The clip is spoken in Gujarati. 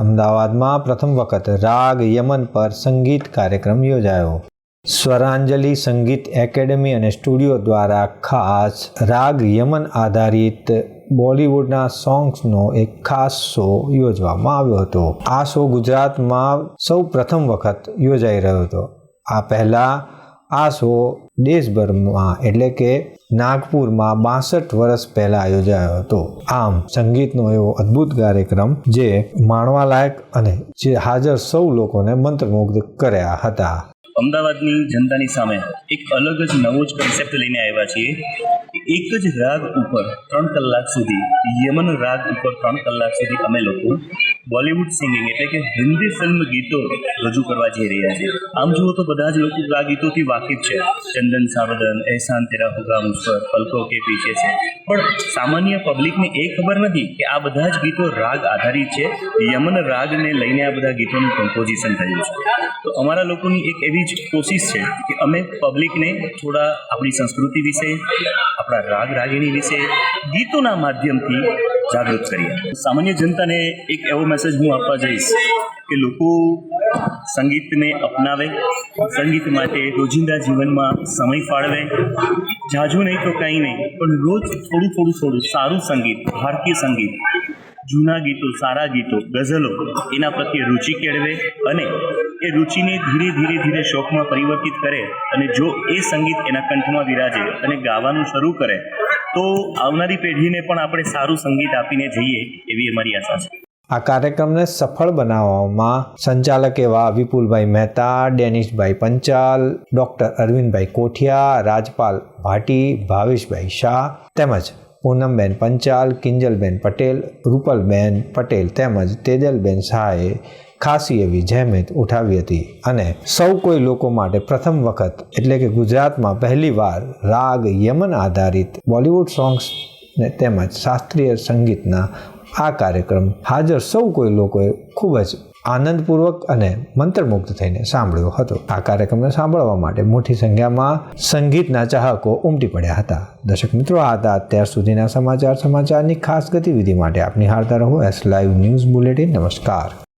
અમદાવાદમાં પ્રથમ વખત રાગ યમન પર સંગીત કાર્યક્રમ યોજાયો. સ્વરાંજલિ સંગીત એકેડેમી અને સ્ટુડિયો દ્વારા ખાસ રાગ યમન આધારિત બોલિવૂડના સોંગ્સનો એક ખાસ શો યોજવામાં આવ્યો હતો. આ શો ગુજરાતમાં સૌ પ્રથમ વખત યોજાઈ રહ્યો હતો. આ પહેલાં આ શો દેશભરમાં, એટલે કે નાગપુરમાં બાસઠ વર્ષ પહેલાં યોજાયો હતો. આમ, સંગીતનો એવો અદ્ભુત કાર્યક્રમ જે માણવાલાયક અને જે હાજર સૌ લોકોને મંત્રમુગ્ધ કર્યા હતા. અમદાવાદની જનતાની સામે એક અલગ જ નવો જ કન્સેપ્ટ લઈને આવ્યા છીએ. એક જ રાગ ઉપર ત્રણ કલાક સુધી, યમન રાગ ઉપર ત્રણ કલાક સુધી અમે લોકો બોલિવૂડ સિંગિંગ એટલે કે હિન્દી ફિલ્મ ગીતો રજૂ કરવા જઈ રહ્યા છે આમ જુઓ તો બધા જ લોકો આ ગીતોથી વાકેફ છે. ચંદન સાવદન એહસાન તેરા હોગા મુસ્ફર પલકો કે પીછે છે. પણ સામાન્ય પબ્લિકને એ ખબર નથી કે આ બધા જ ગીતો રાગ આધારિત છે. યમન રાગને લઈને આ બધા ગીતોનું કમ્પોઝિશન થયું છે. તો અમારા લોકોની એક એવી જ કોશિશ છે કે અમે પબ્લિકને થોડા આપણી સંસ્કૃતિ વિશે, આપણા રાગ રાગીણી વિશે, ગીતોના માધ્યમથી જાગૃત કરીએ. સામાન્ય જનતાને એક એવો મેસેજ હું આપવા જઈશ કે લોકો સંગીતને અપનાવે, સંગીત માટે રોજિંદા જીવનમાં સમય ફાળવે. જાજુ નહીં તો કંઈ નહીં, પણ રોજ થોડું થોડું થોડું સારું સંગીત, ભારતીય સંગીત જૂના ગીતો, સારા ગીતો, ગઝલો, એના પ્રત્યે રુચિ કેળવે અને એ રુચિને ધીરે ધીરે ધીરે શોખમાં પરિવર્તિત કરે અને જો એ સંગીત એના કંઠમાં વિરાજે અને ગાવાનું શરૂ કરે, તો આવનારી પેઢીને પણ આપણે સારું સંગીત આપીને જઈએ એવી અમારી આશા છે. આ કાર્યક્રમને સફળ બનાવવામાં સંચાલક એવા વિપુલભાઈ મહેતા, ડેનિશભાઈ પંચાલ, ડૉક્ટર અરવિંદભાઈ કોઠિયા, રાજપાલ ભાટી, ભાવેશભાઈ શાહ તેમજ પૂનમબેન પંચાલ, કિંજલબેન પટેલ, રૂપલબેન પટેલ તેમજ તેજલબેન શાહે ખાસી એવી જહેમત ઉઠાવી હતી અને સૌ કોઈ લોકો માટે પ્રથમ વખત, એટલે કે ગુજરાતમાં પહેલીવાર રાગ યમન આધારિત બોલિવૂડ સોંગ્સ ને તેમજ શાસ્ત્રીય સંગીતના આ કાર્યક્રમ હાજર સૌ કોઈ લોકોએ ખૂબ જ આનંદપૂર્વક અને મંત્રમુગ્ધ થઈને સાંભળ્યો હતો. આ કાર્યક્રમને સાંભળવા માટે મોટી સંખ્યામાં સંગીતના ચાહકો ઉમટી પડ્યા હતા. દર્શક મિત્રો, આ હતા અત્યાર સુધીના સમાચાર. સમાચારની ખાસ ગતિવિધિ માટે આપની હારતા રહો એસ લાઈવ ન્યૂઝ બુલેટિન. નમસ્કાર.